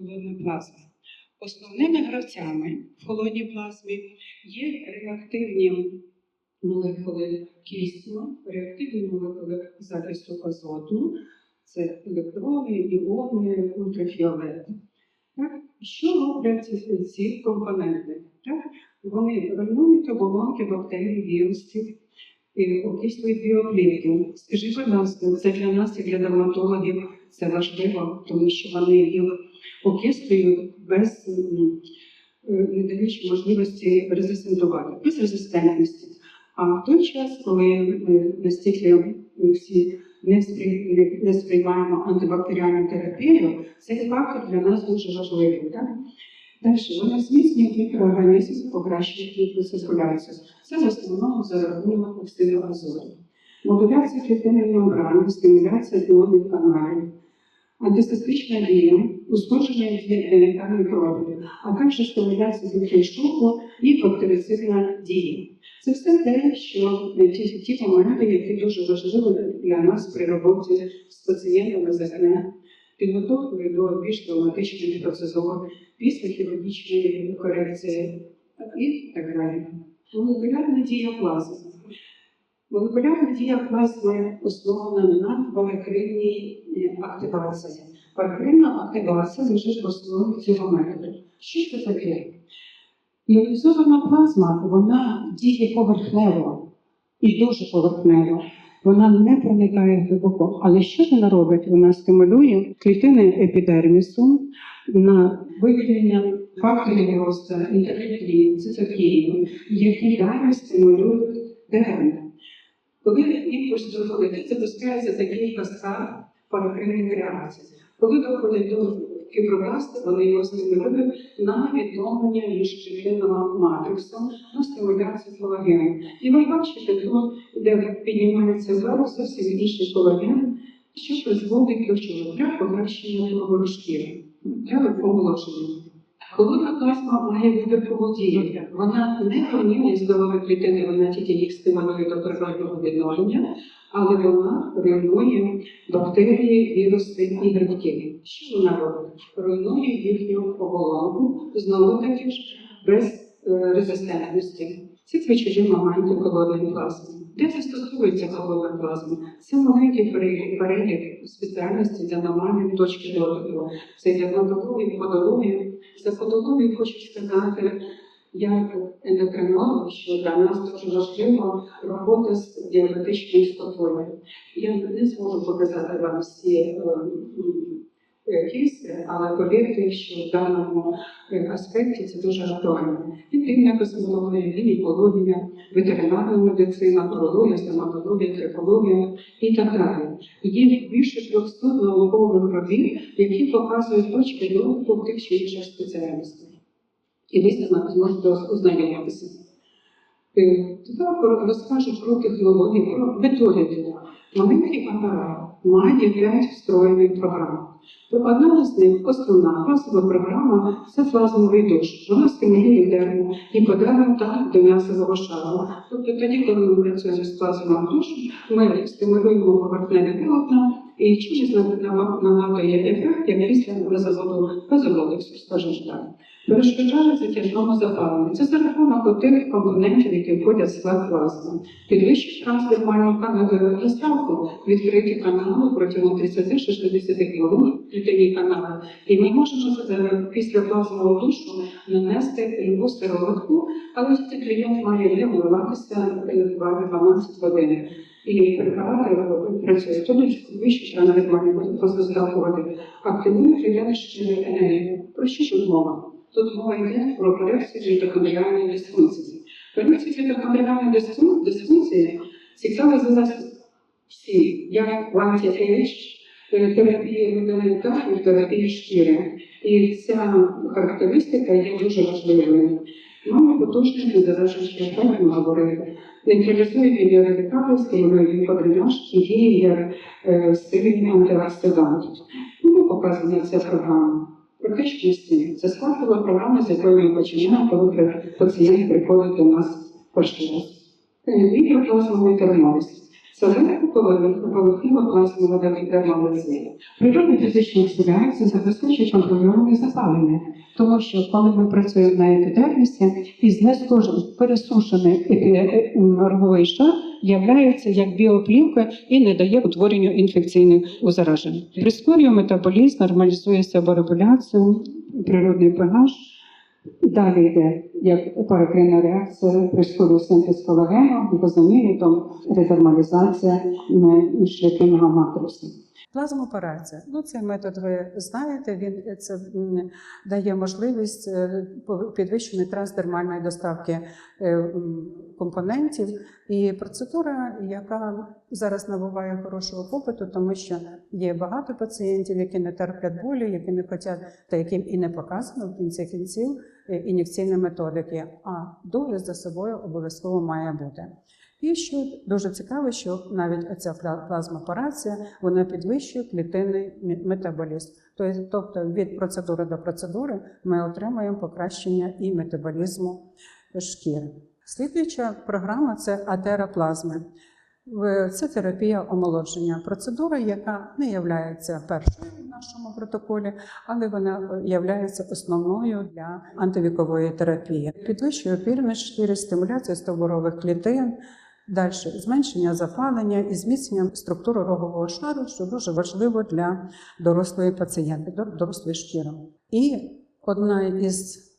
холодна плазма. Основними гравцями в холодній плазмі є реактивні молекули кисню, реактивні молекули захисту азоту, це електрони, іони, ультрафіолет. Так? Що роблять ці, компоненти? Так? Вони руйнують оболонки бактерій, вірусів, і окислюють біоклітки. Скажіть, будь ласка, це для нас, як для дерматологів, це важливо, тому що вони їх окислюють без е, не даючи можливості резистентувати, без резистентності. А в той час, коли настільки всі не, сприй- не сприймаємо антибактеріальну терапію, цей фактор для нас дуже важливий. Так? Далі вони зміцнюють мікроорганізм, покращують мікроциркуляцію. Це в основному за рахунок оксиду азоту. Модуляція клітинної мембрани, стимуляція іонних каналів, антисептична дія, ушкодження ДНК мікробів, а також стимуляція білки і бактерицидна дія. Це все те, що е, ті, ті моменти, які дуже важливі для нас при роботі з пацієнтами з підготовкою до більш травматичних процедур, після хірургічної корекції і так далі. Молекулярна дія плазми. Молекулярна дія плазми основана на е, активації. Молекулярна активація лежить в основі цього методу. Що ж це таке? Іонізована плазма вона діє поверхнево і дуже поверхнево. Вона не проникає глибоко. Але що вона робить? Вона стимулює клітини епідермісу на виділення факторів росту, інтерлюкін, цитокінів, які далі стимулюють ДНК. Коли імпульс доходить, запускається такий каскад паракринних реакцій. Коли доходить до фібробласту, вони його стимулюють на відновлення міжклітинного матриксу, на стимуляцію колагену. І ви бачите тут, де піднімається зараз зовсім інший колаген, що призводить до чого? Для його ворожків, для омолодження. Холодна плазма має вибіркову дію. Вона не руйнує здорові клітини, вона тільки їх стимулює до природного відновлення, але вона руйнує бактерії, віруси і грибки. Що вона робить? Руйнує їхню оболонку, знову таки ж без е, резистентності. Це ключові моменти холодної плазми. Де це стосується холодної плазми? Це маленький перелік спеціальності для нормальної точки дотику. Це дерматологія, подологія. За подологію хочу сказати, як ендокринолог, що для нас дуже важливо робота з діабетичною стопою. Я не зможу показати вам всі е, е, кейси, але повірте, що в даному е, аспекті це дуже актуально. Інтимна косметологія, гінекологія, ветеринарна медицина, урологія, стоматологія, трикологія і так далі. Є більше 300 наукових робіт, які показують точки дотику тих чи інших спеціальностей. І ви зможете ознайомитися. Е, Тепер розкажу про технології, про методику. Маленький апарат має 5 встроєних програм. То Одна з них, основна базова програма, це плазмовий душ. Вона стимулює дереву і подерев так до м'ясового шару. Тобто тоді, коли ми працюємо з плазмовим душем, ми стимулюємо поверхневі волокна і чимось нагадує ефект, як після беззаводу, беззаводився, скажімо так. Перешкоджає затяжному запаленню. Це за рахунок тих компонентів, які входять в склад плазми. Підвищує трансдермальну розставку, відкриті канали протягом 30-60 хвилин, клітинні канали. І ми можемо після плазмового душу нанести любу сироватку, але клієнт має не вмиватися 12 годин. І препарати працюють. Тоді вище трансдермальні будуть позаздалкувати. Активують явище енергії. Про що тут мова? Тут мова йде про корекцію мітохондріальної дисфункції. Корекція мітохондріальної дисфун- дисфункції цікава за всі, як анті-ейдж, терапії людини та і терапії шкіри. І ця характеристика є дуже важливою. Має потужний незалежний ефект, ми говорили. Нейтралізує стимулює лімфодренаж і діє е, сильний антиоксидант. Ну, показана ця програма. Практичності це складова програма, з якою ми починаємо, коли пацієнт приходить до нас перший раз. Мікроплазмовий термоз. Це легкоповерхова плазмова дермализія. Природна фізична експіріація забезпечує контрольоване запалення, тому що коли ми працюємо на епідермісі, і знескожений пересушений епі- е, роговий шар являється як біоплівка і не дає утворенню інфекційних заражень. Прискорює метаболізм, нормалізує себорегуляцію, природний pH. Далі йде як паракринна реакція, прискорює синтез колагену, глюкозамінітом, редермалізація м, шлякинного матрусу. Плазмооперація. Ну, цей метод ви знаєте, він це дає можливість е, підвищеної трансдермальної доставки е, компонентів. І процедура, яка зараз набуває хорошого попиту, тому що є багато пацієнтів, які не терплять болі, які не хочуть, та яким і не показано в кінці кінців ін'єкційні методики. А догляд за собою обов'язково має бути. І що дуже цікаво, що навіть оця пла- плазмооперація вона підвищує клітинний метаболізм. Тобто від процедури до процедури ми отримуємо покращення і метаболізму шкіри. Слідуюча програма це атероплазми. Це терапія омолодження. Процедура, яка не є першою в нашому протоколі, але вона є основною для антивікової терапії. Підвищує опірність шкіри, стимуляція стовбурових клітин, далі зменшення запалення і зміцнення структури рогового шару, що дуже важливо для дорослої пацієнтки, дорослої шкіри. І одна із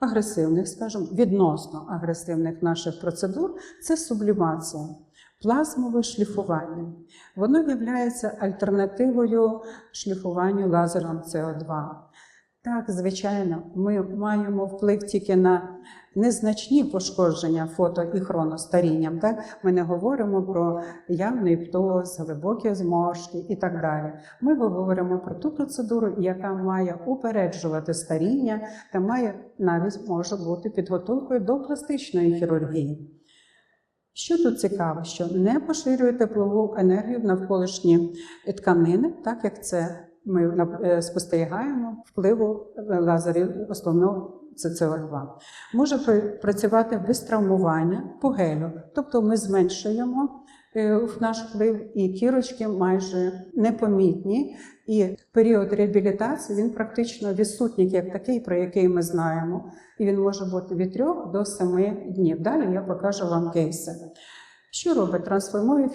агресивних, скажімо, відносно агресивних наших процедур це сублімація, плазмове шліфування. Воно є альтернативою шліфуванню лазером СО2. Так, звичайно, ми маємо вплив тільки на незначні пошкодження фото і хроностарінням. Так? Ми не говоримо про явний птоз, глибокі зморшки і так далі. Ми говоримо про ту процедуру, яка має упереджувати старіння та має навіть може бути підготовкою до пластичної хірургії. Що тут цікаво, що не поширює теплову енергію в навколишні тканини, так як це ми е, спостерігаємо впливу е, лазерів основного це СО2. Може працювати без травмування по гелю, тобто ми зменшуємо е, наш вплив, і кірочки майже непомітні. І період реабілітації він практично відсутній, як такий, про який ми знаємо. І він може бути від 3 до 7 днів. Далі я покажу вам кейси. Що робить? Трансформує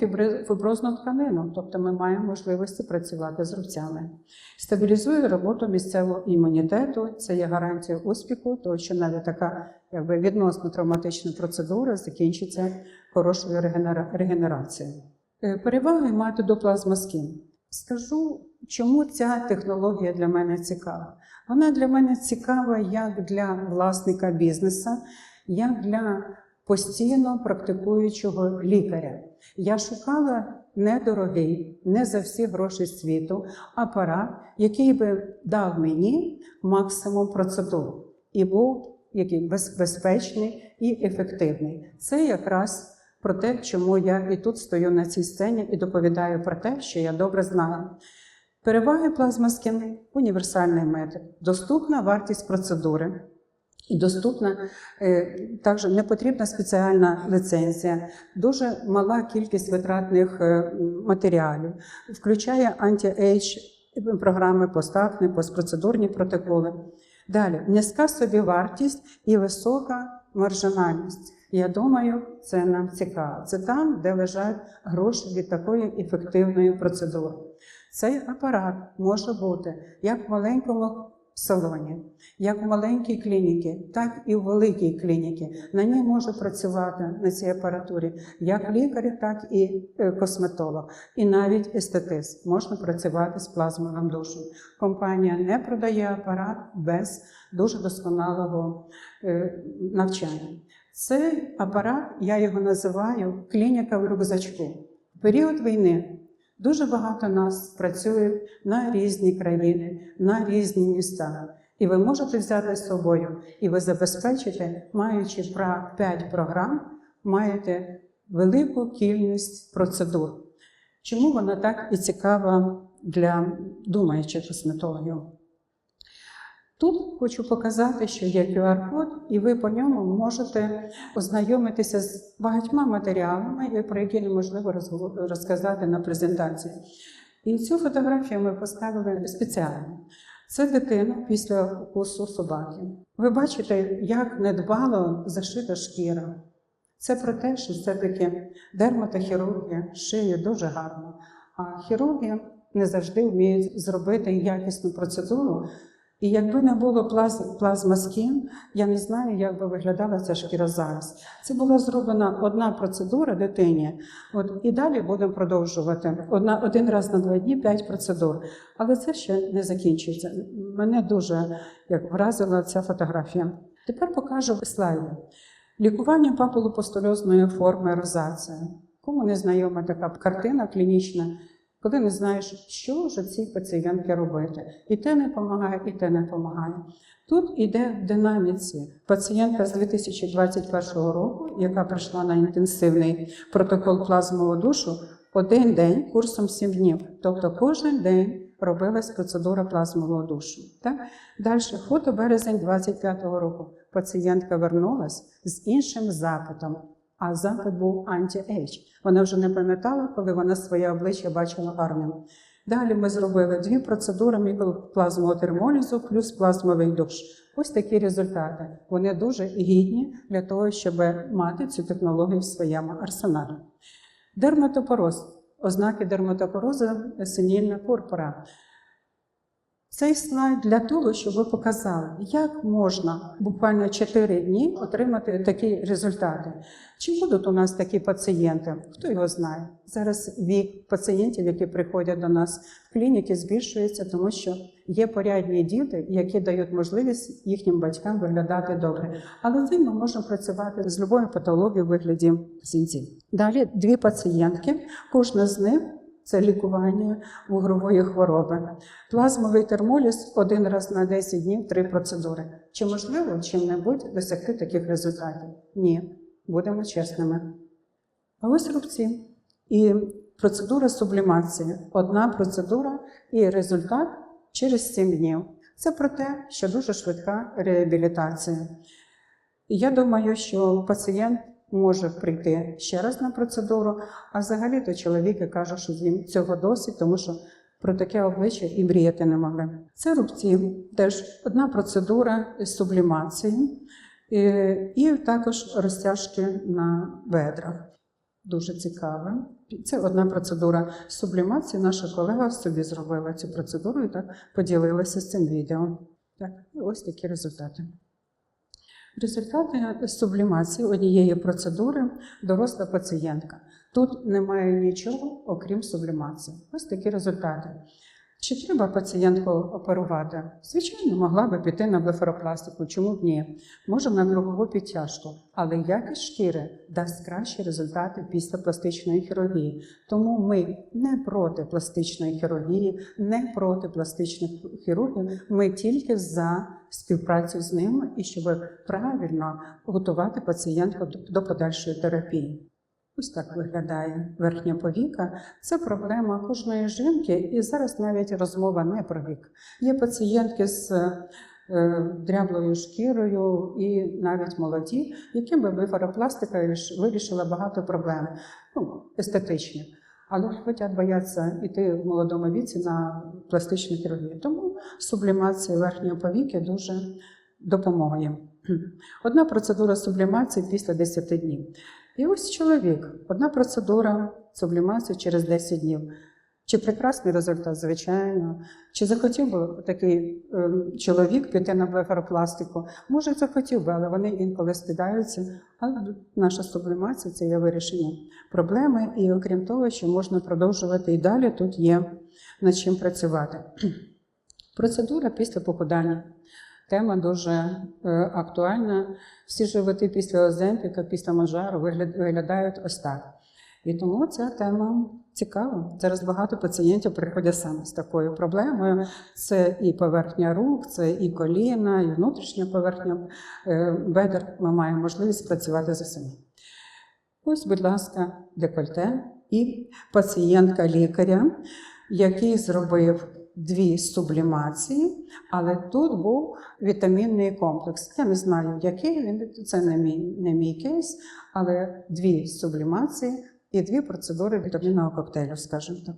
фіброзну тканину, тобто ми маємо можливості працювати з рубцями. Стабілізує роботу місцевого імунітету, це є гарантія успіху, тому що навіть така якби, відносно травматична процедура закінчиться хорошою регенера- регенерацією. Е, Переваги методу плазмаскін. Скажу, чому ця технологія для мене цікава. Вона для мене цікава як для власника бізнесу, як для постійно практикуючого лікаря. Я шукала недорогий, не за всі гроші світу апарат, який би дав мені максимум процедур і був який безпечний і ефективний. Це якраз про те, чому я і тут стою на цій сцені і доповідаю про те, що я добре знаю. Переваги плазмаскін – універсальний метод, доступна вартість процедури. І доступна е, також не потрібна спеціальна лицензія, дуже мала кількість витратних е, матеріалів, включає анті-ейдж програми, поставні, постпроцедурні протоколи. Далі низька собівартість і висока маржинальність. Я думаю, це нам цікаво. Це там, де лежать гроші від такої ефективної процедури. Цей апарат може бути як в маленькому салоні, як в маленькій клініці, так і в великій клініці. На ній може працювати на цій апаратурі як лікар, так і е, косметолог, і навіть естетист можна працювати з плазмовим душем. Компанія не продає апарат без дуже досконалого е, навчання. Цей апарат, я його називаю клініка в рюкзачку. В період війни дуже багато нас працює на різні країни, на різні міста. І ви можете взяти з собою, і ви забезпечите, маючи 5 програм, маєте велику кількість процедур. Чому вона так і цікава для думаючих косметологів? Тут хочу показати, що є QR-код, і ви по ньому можете ознайомитися з багатьма матеріалами, про які неможливо розказати на презентації. І цю фотографію ми поставили спеціально. Це дитина після укусу собаки. Ви бачите, як недбало зашита шкіра. Це про те, що все-таки дерматохірургія шиє дуже гарно, а хірурги не завжди вміють зробити якісну процедуру. І якби не було плаз, плазма скін, я не знаю, як би виглядала ця шкіра зараз. Це була зроблена одна процедура дитині, от і далі будемо продовжувати. Одна, один раз на два дні п'ять процедур. Але це ще не закінчується. Мене дуже як вразила ця фотографія. Тепер покажу слайди. Лікування папулопустульозної форми розація. Кому не знайома така картина клінічна, коли не знаєш, що ж цій пацієнтки робити. І те не допомагає, і те не допомагає. Тут іде в динаміці пацієнтка з 2021 року, яка прийшла на інтенсивний протокол плазмового душу, один день курсом 7 днів. Тобто кожен день робилась процедура плазмового душу. Так? Далі, фото березень 25-го року. Пацієнтка вернулась з іншим запитом, а запит був анті-ейдж. Вона вже не пам'ятала, коли вона своє обличчя бачила гарним. Далі ми зробили дві процедури мікроплазмового термолізу плюс плазмовий душ. Ось такі результати. Вони дуже гідні для того, щоб мати цю технологію в своєму арсеналі. Дерматопороз. Ознаки дерматопорозу синільна пурпура. Цей слайд для того, щоб ви показали, як можна буквально 4 дні отримати такі результати. Чи будуть у нас такі пацієнти? Хто його знає? Зараз вік пацієнтів, які приходять до нас в клініки, збільшується, тому що є порядні діти, які дають можливість їхнім батькам виглядати добре. Але ми можемо працювати з любою патологією в вигляді сінців. Далі дві пацієнтки, кожна з них. Це лікування вугрової хвороби. Плазмовий термоліз один раз на 10 днів три процедури. Чи можливо чим-небудь досягти таких результатів? Ні, будемо чесними. А ось рубці. І процедура сублімації. Одна процедура і результат через 7 днів. Це про те, що дуже швидка реабілітація. Я думаю, що пацієнт може прийти ще раз на процедуру, а взагалі то чоловіки кажуть, що їм цього досить, тому що про таке обличчя і мріяти не могли. Це рубці, теж одна процедура з сублімації, і, і також розтяжки на бедрах. Дуже цікаве. Це одна процедура сублімації. Наша колега собі зробила цю процедуру і так поділилася з цим відео. Так, ось такі результати. Результати сублімації однієї процедури доросла пацієнтка. Тут немає нічого, окрім сублімації. Ось такі результати. Чи треба пацієнтку оперувати? Звичайно, могла би піти на блефаропластику, чому б ні? Може на кругову підтяжку, але якість шкіри дасть кращі результати після пластичної хірургії. Тому ми не проти пластичної хірургії, не проти пластичних хірургів. Ми тільки за співпрацю з ними і щоб правильно готувати пацієнтку до подальшої терапії. Ось так виглядає верхня повіка. Це проблема кожної жінки, і зараз навіть розмова не про вік. Є пацієнтки з е, дряблою шкірою і навіть молоді, яким би блефаропластика вирішила багато проблем, ну, естетичних. Але хочуть бояться йти в молодому віці на пластичну хірургію. Тому сублімація верхньої повіки дуже допомагає. Одна процедура сублімації після 10 днів. І ось чоловік, одна процедура сублімації через 10 днів. Чи прекрасний результат, звичайно. Чи захотів би такий ем, чоловік піти на блефаропластику? Може, захотів би, але вони інколи стидаються. Але наша сублімація це є вирішення проблеми. І окрім того, що можна продовжувати і далі, тут є над чим працювати. Процедура після похудання. Тема дуже е, актуальна. Всі животи після Оземпіка, після Мажару вигляд- виглядають ось так. І тому ця тема цікава. Зараз багато пацієнтів приходять саме з такою проблемою. Це і поверхня рук, це і коліна, і внутрішня поверхня е, бедер. Ми маємо можливість працювати з усіма. Ось, будь ласка, декольте і пацієнтка лікаря, який зробив дві сублімації, але тут був вітамінний комплекс. Я не знаю, який він, це не мій, не мій кейс, але дві сублімації і дві процедури вітамінного коктейлю, скажімо так.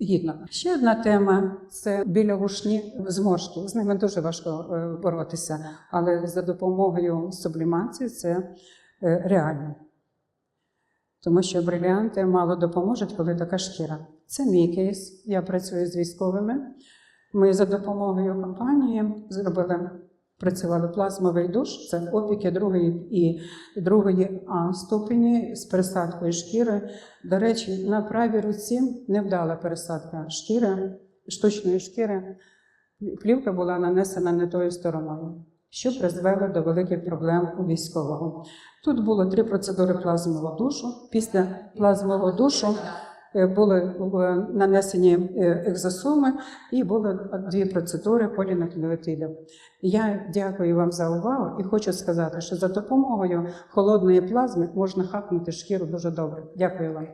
Гідно. Ще одна тема це білявушні зморшки. З ними дуже важко е, боротися, але за допомогою сублімації це е, реально. Тому що бриліанти мало допоможуть, коли така шкіра. Це мій кейс. Я працюю з військовими. Ми за допомогою компанії зробили, працювали плазмовий душ, це опіки другої і другої А ступені з пересадкою шкіри. До речі, на правій руці невдала пересадка шкіри, штучної шкіри. Плівка була нанесена не тою стороною, що призвело до великих проблем у військового. Тут було три процедури плазмового душу. Після плазмового душу були е, нанесені е, екзосоми і були дві процедури полінуклеотидів. Я дякую вам за увагу і хочу сказати, що за допомогою холодної плазми можна хакнути шкіру дуже добре. Дякую вам.